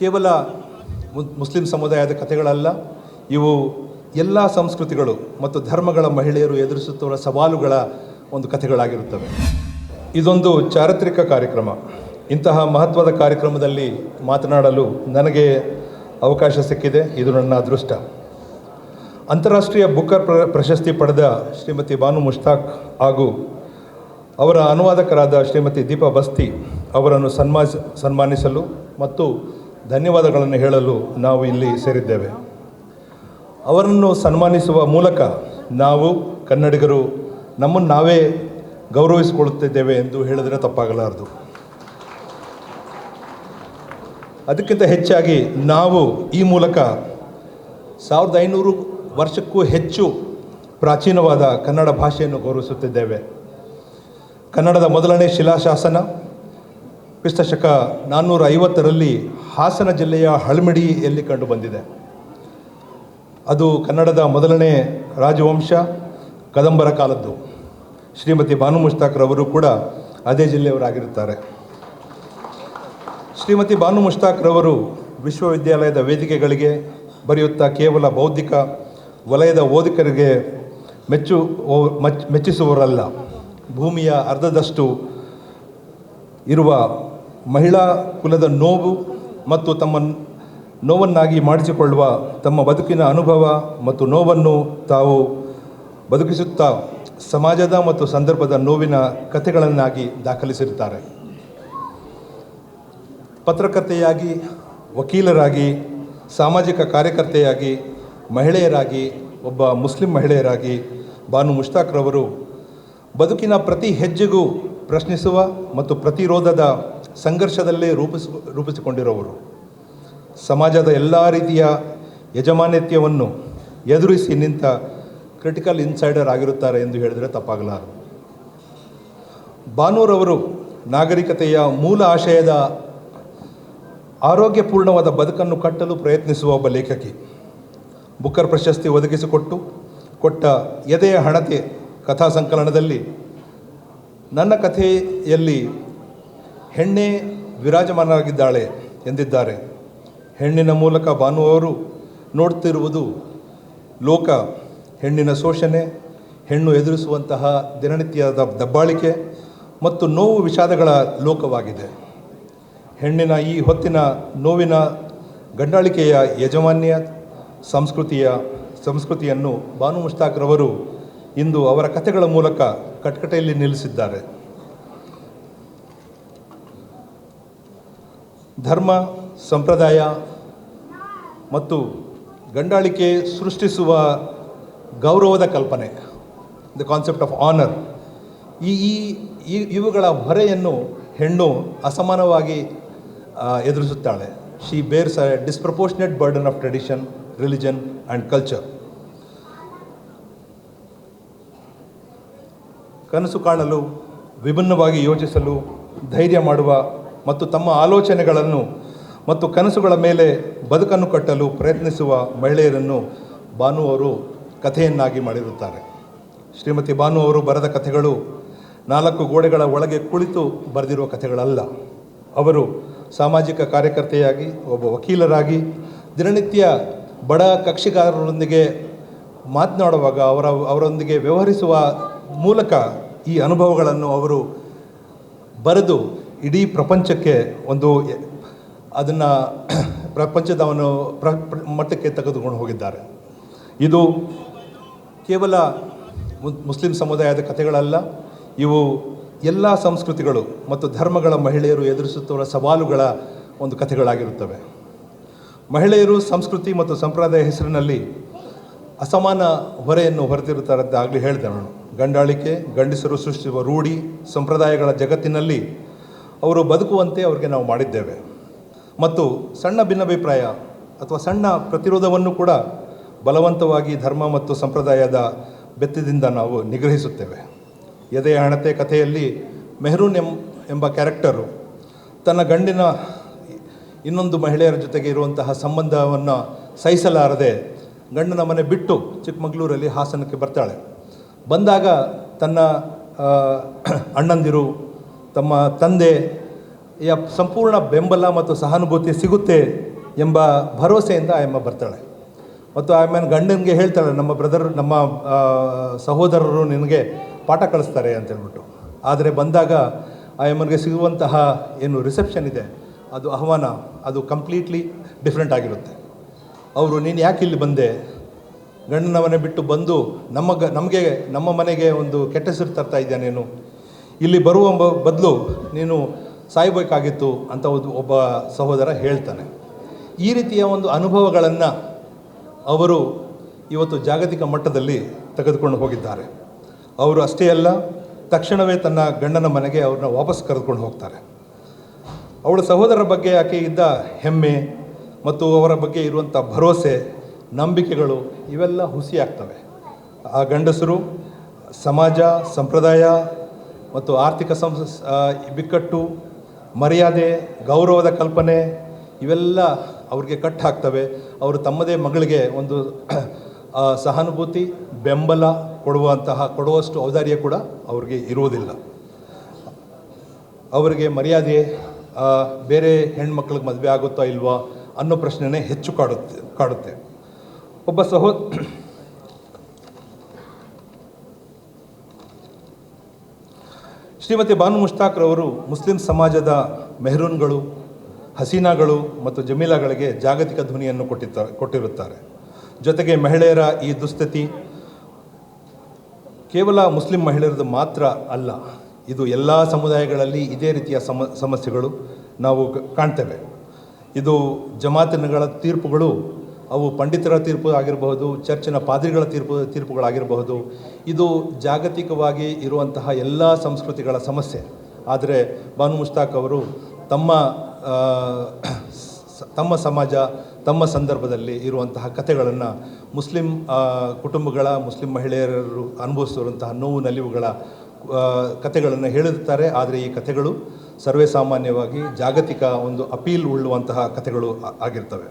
ಕೇವಲ ಮುಸ್ಲಿಂ ಸಮುದಾಯದ ಕಥೆಗಳಲ್ಲ, ಇವು ಎಲ್ಲ ಸಂಸ್ಕೃತಿಗಳು ಮತ್ತು ಧರ್ಮಗಳ ಮಹಿಳೆಯರು ಎದುರಿಸುತ್ತಿರುವ ಸವಾಲುಗಳ ಒಂದು ಕಥೆಗಳಾಗಿರುತ್ತವೆ. ಇದೊಂದು ಚಾರಿತ್ರಿಕ ಕಾರ್ಯಕ್ರಮ. ಇಂತಹ ಮಹತ್ವದ ಕಾರ್ಯಕ್ರಮದಲ್ಲಿ ಮಾತನಾಡಲು ನನಗೆ ಅವಕಾಶ ಸಿಕ್ಕಿದೆ. ಇದು ನನ್ನ ಅದೃಷ್ಟ. ಅಂತಾರಾಷ್ಟ್ರೀಯ ಬುಕ್ಕರ್ ಪ್ರ, ಪ್ರಶಸ್ತಿ ಪಡೆದ ಶ್ರೀಮತಿ ಬಾನು ಮುಷ್ತಾಕ್ ಹಾಗೂ ಅವರ ಅನುವಾದಕರಾದ ಶ್ರೀಮತಿ ದೀಪಾ ಬಸ್ತಿ ಅವರನ್ನು ಸನ್ಮಾ ಸನ್ಮಾನಿಸಲು ಮತ್ತು ಧನ್ಯವಾದಗಳನ್ನು ಹೇಳಲು ನಾವು ಇಲ್ಲಿ ಸೇರಿದ್ದೇವೆ. ಅವರನ್ನು ಸನ್ಮಾನಿಸುವ ಮೂಲಕ ನಾವು ಕನ್ನಡಿಗರು ನಮ್ಮನ್ನು ನಾವೇ ಗೌರವಿಸಿಕೊಳ್ಳುತ್ತಿದ್ದೇವೆ ಎಂದು ಹೇಳಿದರೆ ತಪ್ಪಾಗಲಾರದು. ಅದಕ್ಕಿಂತ ಹೆಚ್ಚಾಗಿ ನಾವು ಈ ಮೂಲಕ ಸಾವಿರದ ಐನೂರು ವರ್ಷಕ್ಕೂ ಹೆಚ್ಚು ಪ್ರಾಚೀನವಾದ ಕನ್ನಡ ಭಾಷೆಯನ್ನು ಗೌರವಿಸುತ್ತಿದ್ದೇವೆ. ಕನ್ನಡದ ಮೊದಲನೇ ಶಿಲಾಶಾಸನ ಕ್ರಿಸ್ತಶಕ ನಾನ್ನೂರ ಐವತ್ತರಲ್ಲಿ ಹಾಸನ ಜಿಲ್ಲೆಯ ಹಳ್ಮಿಡಿಯಲ್ಲಿ ಕಂಡುಬಂದಿದೆ ಅದು ಕನ್ನಡದ ಮೊದಲನೇ ರಾಜವಂಶ ಕದಂಬರ ಕಾಲದ್ದು. ಶ್ರೀಮತಿ ಭಾನು ಮುಷ್ತಾಕ್ರವರು ಕೂಡ ಅದೇ ಜಿಲ್ಲೆಯವರಾಗಿರುತ್ತಾರೆ. ಶ್ರೀಮತಿ ಭಾನು ಮುಷ್ತಾಕ್ರವರು ವಿಶ್ವವಿದ್ಯಾಲಯದ ವೇದಿಕೆಗಳಿಗೆ ಬರೆಯುತ್ತಾ ಕೇವಲ ಬೌದ್ಧಿಕ ವಲಯದ ಓದಿಕರಿಗೆ ಮೆಚ್ಚು ಮೆಚ್ಚಿಸುವವರಲ್ಲ, ಭೂಮಿಯ ಅರ್ಧದಷ್ಟು ಇರುವ ಮಹಿಳಾ ಕುಲದ ನೋವು ಮತ್ತು ತಮ್ಮ ನೋವನ್ನಾಗಿ ಮಾಡಿಸಿಕೊಳ್ಳುವ ತಮ್ಮ ಬದುಕಿನ ಅನುಭವ ಮತ್ತು ನೋವನ್ನು ತಾವು ಬದುಕಿಸುತ್ತಾ ಸಮಾಜದ ಮತ್ತು ಸಂದರ್ಭದ ನೋವಿನ ಕಥೆಗಳನ್ನಾಗಿ ದಾಖಲಿಸಿರುತ್ತಾರೆ. ಪತ್ರಕರ್ತೆಯಾಗಿ, ವಕೀಲರಾಗಿ, ಸಾಮಾಜಿಕ ಕಾರ್ಯಕರ್ತೆಯಾಗಿ, ಮಹಿಳೆಯರಾಗಿ, ಒಬ್ಬ ಮುಸ್ಲಿಂ ಮಹಿಳೆಯರಾಗಿ ಬಾನು ಮುಷ್ತಾಕ್ರವರು ಬದುಕಿನ ಪ್ರತಿ ಹೆಜ್ಜೆಗೂ ಪ್ರಶ್ನಿಸುವ ಮತ್ತು ಪ್ರತಿರೋಧದ ಸಂಘರ್ಷದಲ್ಲೇ ರೂಪಿಸಿ, ರೂಪಿಸಿಕೊಂಡಿರೋರು. ಸಮಾಜದ ಎಲ್ಲ ರೀತಿಯ ಯಜಮಾನ್ಯತ್ಯವನ್ನು ಎದುರಿಸಿ ನಿಂತ ಕ್ರಿಟಿಕಲ್ ಇನ್ಸೈಡರ್ ಆಗಿರುತ್ತಾರೆ ಎಂದು ಹೇಳಿದರೆ ತಪ್ಪಾಗಲಾರದು ಬಾನೂರವರು ನಾಗರಿಕತೆಯ ಮೂಲ ಆಶಯದ ಆರೋಗ್ಯಪೂರ್ಣವಾದ ಬದುಕನ್ನು ಕಟ್ಟಲು ಪ್ರಯತ್ನಿಸುವ ಒಬ್ಬ ಲೇಖಕಿ. ಬುಕ್ಕರ್ ಪ್ರಶಸ್ತಿ ಒದಗಿಸಿಕೊಟ್ಟು ಕೊಟ್ಟ ಎದೆಯ ಹಣತೆ ಕಥಾ ಸಂಕಲನದಲ್ಲಿ ನನ್ನ ಕಥೆಯಲ್ಲಿ ಹೆಣ್ಣೆ ವಿರಾಜಮಾನರಾಗಿದ್ದಾಳೆ ಎಂದಿದ್ದಾರೆ. ಹೆಣ್ಣಿನ ಮೂಲಕ ಭಾನುವವರು ನೋಡ್ತಿರುವುದು ಲೋಕ. ಹೆಣ್ಣಿನ ಶೋಷಣೆ, ಹೆಣ್ಣು ಎದುರಿಸುವಂತಹ ದಿನನಿತ್ಯದ ದಬ್ಬಾಳಿಕೆ ಮತ್ತು ನೋವು ವಿಷಾದಗಳ ಲೋಕವಾಗಿದೆ. ಹೆಣ್ಣಿನ ಈ ಹೊತ್ತಿನ ನೋವಿನ ಗಂಡಾಳಿಕೆಯ ಯಜಮಾನ್ಯ ಸಂಸ್ಕೃತಿಯ, ಸಂಸ್ಕೃತಿಯನ್ನು ಬಾನು ಮುಷ್ತಾಕ್ರವರು ಇಂದು ಅವರ ಕಥೆಗಳ ಮೂಲಕ ಕಟ್ಕಟೆಯಲ್ಲಿ ನಿಲ್ಲಿಸಿದ್ದಾರೆ. ಧರ್ಮ, ಸಂಪ್ರದಾಯ ಮತ್ತು ಗಂಡಾಳಿಕೆ ಸೃಷ್ಟಿಸುವ ಗೌರವದ ಕಲ್ಪನೆ ದ ಕಾನ್ಸೆಪ್ಟ್ ಆಫ್ ಆನರ್ ಈ ಈ ಇವುಗಳ ಹೊರೆಯನ್ನು ಹೆಣ್ಣು ಅಸಮಾನವಾಗಿ ಎದುರಿಸುತ್ತಾಳೆ. She bears a disproportionate burden of tradition religion and culture ಕನಸು ಕಾಣಲು, ವಿಭಿನ್ನವಾಗಿ ಯೋಚಿಸಲು, ಧೈರ್ಯ ಮಾಡುವ ಮತ್ತು ತಮ್ಮ ಆಲೋಚನೆಗಳನ್ನು ಮತ್ತು ಕನಸುಗಳ ಮೇಲೆ ಬದುಕನ್ನು ಕಟ್ಟಲು ಪ್ರಯತ್ನಿಸುವ ಮಹಿಳೆಯರನ್ನು ಭಾನು ಅವರು ಕಥೆಯನ್ನಾಗಿ ಮಾಡಿರುತ್ತಾರೆ. ಶ್ರೀಮತಿ ಭಾನು ಅವರು ಬರೆದ ಕಥೆಗಳು ನಾಲ್ಕು ಗೋಡೆಗಳ ಒಳಗೆ ಕುಳಿತು ಬರೆದಿರುವ ಕಥೆಗಳಲ್ಲ. ಅವರು ಸಾಮಾಜಿಕ ಕಾರ್ಯಕರ್ತೆಯಾಗಿ, ಒಬ್ಬ ವಕೀಲರಾಗಿ, ದಿನನಿತ್ಯ ಬಡ ಕಕ್ಷಿಗಾರರೊಂದಿಗೆ ಮಾತನಾಡುವಾಗ ಅವರ, ಅವರೊಂದಿಗೆ ವ್ಯವಹರಿಸುವ ಮೂಲಕ ಈ ಅನುಭವಗಳನ್ನು ಅವರು ಬರೆದು ಇಡೀ ಪ್ರಪಂಚಕ್ಕೆ ಒಂದು, ಅದನ್ನು ಪ್ರಪಂಚದವನು ಅವನು ಪ್ರ- ಮಟ್ಟಕ್ಕೆ ತೆಗೆದುಕೊಂಡು ಹೋಗಿದ್ದಾರೆ. ಇದು ಕೇವಲ ಮುಸ್ಲಿಂ ಸಮುದಾಯದ ಕಥೆಗಳಲ್ಲ. ಇವು ಎಲ್ಲ ಸಂಸ್ಕೃತಿಗಳು ಮತ್ತು ಧರ್ಮಗಳ ಮಹಿಳೆಯರು ಎದುರಿಸುತ್ತಿರುವ ಸವಾಲುಗಳ ಒಂದು ಕಥೆಗಳಾಗಿರುತ್ತವೆ. ಮಹಿಳೆಯರು ಸಂಸ್ಕೃತಿ ಮತ್ತು ಸಂಪ್ರದಾಯ ಹೆಸರಿನಲ್ಲಿ ಅಸಮಾನ ಹೊರೆಯನ್ನು ಹೊರತಿರುತ್ತಾರೆ ಆಗಲಿ ಹೇಳಿದೆ ನಾನು. ಗಂಡಾಳಿಕೆ, ಗಂಡಸರು ಸೃಷ್ಟಿಸುವ ರೂಢಿ, ಸಂಪ್ರದಾಯಗಳ ಜಗತ್ತಿನಲ್ಲಿ ಅವರು ಬದುಕುವಂತೆ ಅವರಿಗೆ ನಾವು ಮಾಡಿದ್ದೇವೆ. ಮತ್ತು ಸಣ್ಣ ಭಿನ್ನಾಭಿಪ್ರಾಯ ಅಥವಾ ಸಣ್ಣ ಪ್ರತಿರೋಧವನ್ನು ಕೂಡ ಬಲವಂತವಾಗಿ ಧರ್ಮ ಮತ್ತು ಸಂಪ್ರದಾಯದ ಬೆತ್ತದಿಂದ ನಾವು ನಿಗ್ರಹಿಸುತ್ತೇವೆ. ಎದೆಯ ಹಣತೆ ಕಥೆಯಲ್ಲಿ ಮೆಹರೂನ್ ಎಂ, ಎಂಬ ಕ್ಯಾರೆಕ್ಟರು ತನ್ನ ಗಂಡಿನ ಇನ್ನೊಂದು ಮಹಿಳೆಯರ ಜೊತೆಗೆ ಇರುವಂತಹ ಸಂಬಂಧವನ್ನು ಸಹಿಸಲಾರದೆ ಗಂಡನ ಮನೆ ಬಿಟ್ಟು ಚಿಕ್ಕಮಗಳೂರಲ್ಲಿ ಹಾಸನಕ್ಕೆ ಬರ್ತಾಳೆ. ಬಂದಾಗ ತನ್ನ ಅಣ್ಣಂದಿರು ತಮ್ಮ ತಂದೆ ಯ ಸಂಪೂರ್ಣ ಬೆಂಬಲ ಮತ್ತು ಸಹಾನುಭೂತಿ ಸಿಗುತ್ತೆ ಎಂಬ ಭರವಸೆಯಿಂದ ಆಯಮ್ಮ ಬರ್ತಾಳೆ. ಮತ್ತು ಆಯಮ್ಮನ ಗಂಡನಿಗೆ ಹೇಳ್ತಾಳೆ, ನಮ್ಮ ಬ್ರದರ್, ನಮ್ಮ ಸಹೋದರರು ನಿನಗೆ ಪಾಠ ಕಳಿಸ್ತಾರೆ ಅಂತ ಹೇಳ್ಬಿಟ್ಟು ಆದರೆ ಬಂದಾಗ ಆಯಮ್ಮನಿಗೆ ಸಿಗುವಂತಹ ಏನು ರಿಸೆಪ್ಷನ್ ಇದೆ, ಅದು ಆಹ್ವಾನ, ಅದು ಕಂಪ್ಲೀಟ್ಲಿ ಡಿಫ್ರೆಂಟ್ ಆಗಿರುತ್ತೆ. ಅವರು, ನೀನು ಯಾಕೆ ಇಲ್ಲಿ ಬಂದೆ? ಗಂಡನ ಮನೆ ಬಿಟ್ಟು ಬಂದು ನಮ್ಮ ನಮಗೆ, ನಮ್ಮ ಮನೆಗೆ ಒಂದು ಕೆಟ್ಟ ಹೆಸರು ತರ್ತಾ ಇದ್ದಾನೇನು ನೀನು? ಇಲ್ಲಿ ಬರುವ ಬದಲು ನೀನು ಸಾಯಬೇಕಾಗಿತ್ತು ಅಂತ ಒಂದು ಒಬ್ಬ ಸಹೋದರ ಹೇಳ್ತಾನೆ. ಈ ರೀತಿಯ ಒಂದು ಅನುಭವಗಳನ್ನು ಅವರು ಇವತ್ತು ಜಾಗತಿಕ ಮಟ್ಟದಲ್ಲಿ ತೆಗೆದುಕೊಂಡು ಹೋಗಿದ್ದಾರೆ. ಅವರು ಅಷ್ಟೇ ಅಲ್ಲ, ತಕ್ಷಣವೇ ತನ್ನ ಗಂಡನ ಮನೆಗೆ ಅವ್ರನ್ನ ವಾಪಸ್ ಕರೆದುಕೊಂಡು ಹೋಗ್ತಾರೆ. ಅವಳ ಸಹೋದರರ ಬಗ್ಗೆ ಆಕೆ ಇದ್ದ ಹೆಮ್ಮೆ ಮತ್ತು ಅವರ ಬಗ್ಗೆ ಇರುವಂಥ ಭರವಸೆ, ನಂಬಿಕೆಗಳು ಇವೆಲ್ಲ ಹುಸಿಯಾಗ್ತವೆ. ಆ ಗಂಡಸರು ಸಮಾಜ, ಸಂಪ್ರದಾಯ ಮತ್ತು ಆರ್ಥಿಕ ಸಂಸ್ ಬಿಕ್ಕಟ್ಟು, ಮರ್ಯಾದೆ, ಗೌರವದ ಕಲ್ಪನೆ, ಇವೆಲ್ಲ ಅವ್ರಿಗೆ ಕಟ್ಟಾಗ್ತವೆ ಅವರು ತಮ್ಮದೇ ಮಗಳಿಗೆ ಒಂದು ಸಹಾನುಭೂತಿ, ಬೆಂಬಲ ಕೊಡುವಂತಹ, ಕೊಡುವಷ್ಟು ಔದಾರ್ಯ ಕೂಡ ಅವ್ರಿಗೆ ಇರುವುದಿಲ್ಲ. ಅವರಿಗೆ ಮರ್ಯಾದೆ ಬೇರೆ ಹೆಣ್ಮಕ್ಳಿಗೆ ಮದುವೆ ಆಗುತ್ತಾ ಇಲ್ವಾ ಅನ್ನೋ ಪ್ರಶ್ನೆನೇ ಹೆಚ್ಚು ಕಾಡುತ್ತೆ ಕಾಡುತ್ತೆ. ಒಬ್ಬ ಸಹೋ ಶ್ರೀಮತಿ ಬಾನು ಮುಷ್ತಾಕ್ರವರು ಮುಸ್ಲಿಂ ಸಮಾಜದ ಮೆಹರೂನ್ಗಳು, ಹಸೀನಾಗಳು ಮತ್ತು ಜಮೀಲಾಗಳಿಗೆ ಜಾಗತಿಕ ಧ್ವನಿಯನ್ನು ಕೊಟ್ಟಿತ್ತ, ಕೊಟ್ಟಿರುತ್ತಾರೆ. ಜೊತೆಗೆ ಮಹಿಳೆಯರ ಈ ದುಸ್ಥಿತಿ ಕೇವಲ ಮುಸ್ಲಿಂ ಮಹಿಳೆಯರದು ಮಾತ್ರ ಅಲ್ಲ, ಇದು ಎಲ್ಲ ಸಮುದಾಯಗಳಲ್ಲಿ ಇದೇ ರೀತಿಯ ಸಮ, ಸಮಸ್ಯೆಗಳು ನಾವು ಕಾಣ್ತೇವೆ. ಇದು ಜಮಾತಿನಗಳ ತೀರ್ಪುಗಳು ಅವು ಪಂಡಿತರ ತೀರ್ಪು ಆಗಿರಬಹುದು, ಚರ್ಚಿನ ಪಾದ್ರಿಗಳ ತೀರ್ಪು, ತೀರ್ಪುಗಳಾಗಿರಬಹುದು. ಇದು ಜಾಗತಿಕವಾಗಿ ಇರುವಂತಹ ಎಲ್ಲ ಸಂಸ್ಕೃತಿಗಳ ಸಮಸ್ಯೆ. ಆದರೆ ಬಾನು ಮುಷ್ತಾಕ್ ಅವರು ತಮ್ಮ ತಮ್ಮ ಸಮಾಜ, ತಮ್ಮ ಸಂದರ್ಭದಲ್ಲಿ ಇರುವಂತಹ ಕಥೆಗಳನ್ನು ಮುಸ್ಲಿಂ ಕುಟುಂಬಗಳ ಮುಸ್ಲಿಂ ಮಹಿಳೆಯರು ಅನುಭವಿಸಿರುವಂತಹ ನೋವು, ನಲಿವುಗಳ ಕಥೆಗಳನ್ನು ಹೇಳಿರ್ತಾರೆ ಆದರೆ ಈ ಕಥೆಗಳು ಸರ್ವೇಸಾಮಾನ್ಯವಾಗಿ ಜಾಗತಿಕ ಒಂದು ಅಪೀಲ್ ಉಳ್ಳುವಂತಹ ಕಥೆಗಳು ಆಗಿರ್ತವೆ.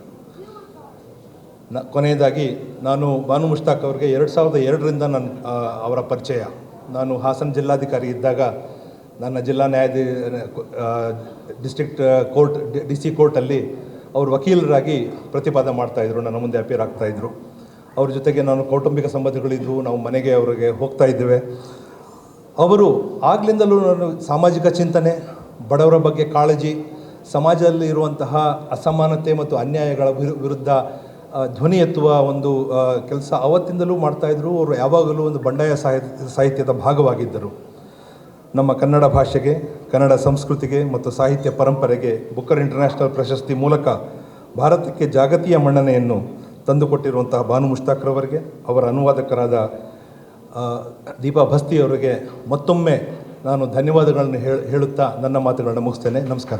ನ ಕೊನೆಯದಾಗಿ ನಾನು ಬಾನು ಮುಷ್ತಾಕ್ ಅವರಿಗೆ ಎರಡು ಸಾವಿರದ ಎರಡರಿಂದ ನನ್ನ ಅವರ ಪರಿಚಯ. ನಾನು ಹಾಸನ ಜಿಲ್ಲಾಧಿಕಾರಿ ಇದ್ದಾಗ ನನ್ನ ಜಿಲ್ಲಾ ನ್ಯಾಯಾಧಿ ಡಿಸ್ಟ್ರಿಕ್ಟ್ ಕೋರ್ಟ್, ಡಿ ಸಿ ಕೋರ್ಟಲ್ಲಿ ಅವರು ವಕೀಲರಾಗಿ ಪ್ರತಿಪಾದನೆ ಮಾಡ್ತಾಯಿದ್ರು ನನ್ನ ಮುಂದೆ ಅಪೀರ್ ಆಗ್ತಾಯಿದ್ರು ಅವ್ರ ಜೊತೆಗೆ ನಾನು ಕೌಟುಂಬಿಕ ಸಂಬಂಧಗಳಿದ್ವು, ನಾವು ಮನೆಗೆ ಅವರಿಗೆ ಹೋಗ್ತಾ ಇದ್ದೇವೆ. ಅವರು ಆಗಲಿಂದಲೂ ನಾನು ಸಾಮಾಜಿಕ ಚಿಂತನೆ, ಬಡವರ ಬಗ್ಗೆ ಕಾಳಜಿ, ಸಮಾಜದಲ್ಲಿ ಇರುವಂತಹ ಅಸಮಾನತೆ ಮತ್ತು ಅನ್ಯಾಯಗಳ ವಿರು- ವಿರುದ್ಧ ಧ್ವನಿ ಎತ್ತುವ ಒಂದು ಕೆಲಸ ಅವತ್ತಿಂದಲೂ ಮಾಡ್ತಾಯಿದ್ರು ಅವರು ಯಾವಾಗಲೂ ಒಂದು ಬಂಡಾಯ ಸಾಹಿತ್ಯ ಸಾಹಿತ್ಯದ ಭಾಗವಾಗಿದ್ದರು. ನಮ್ಮ ಕನ್ನಡ ಭಾಷೆಗೆ, ಕನ್ನಡ ಸಂಸ್ಕೃತಿಗೆ ಮತ್ತು ಸಾಹಿತ್ಯ ಪರಂಪರೆಗೆ ಬುಕ್ಕರ್ ಇಂಟರ್ನ್ಯಾಷನಲ್ ಪ್ರಶಸ್ತಿ ಮೂಲಕ ಭಾರತಕ್ಕೆ ಜಾಗತೀಯ ಮನ್ನಣೆಯನ್ನು ತಂದುಕೊಟ್ಟಿರುವಂತಹ ಭಾನು ಮುಷ್ತಾಕ್ರವರಿಗೆ ಅವರ ಅನುವಾದಕರಾದ ದೀಪಾ ಭಸ್ತಿಯವರಿಗೆ ಮತ್ತೊಮ್ಮೆ ನಾನು ಧನ್ಯವಾದಗಳನ್ನು ಹೇಳ, ಹೇಳುತ್ತಾ ನನ್ನ ಮಾತುಗಳನ್ನು ಮುಗಿಸ್ತೇನೆ. ನಮಸ್ಕಾರ.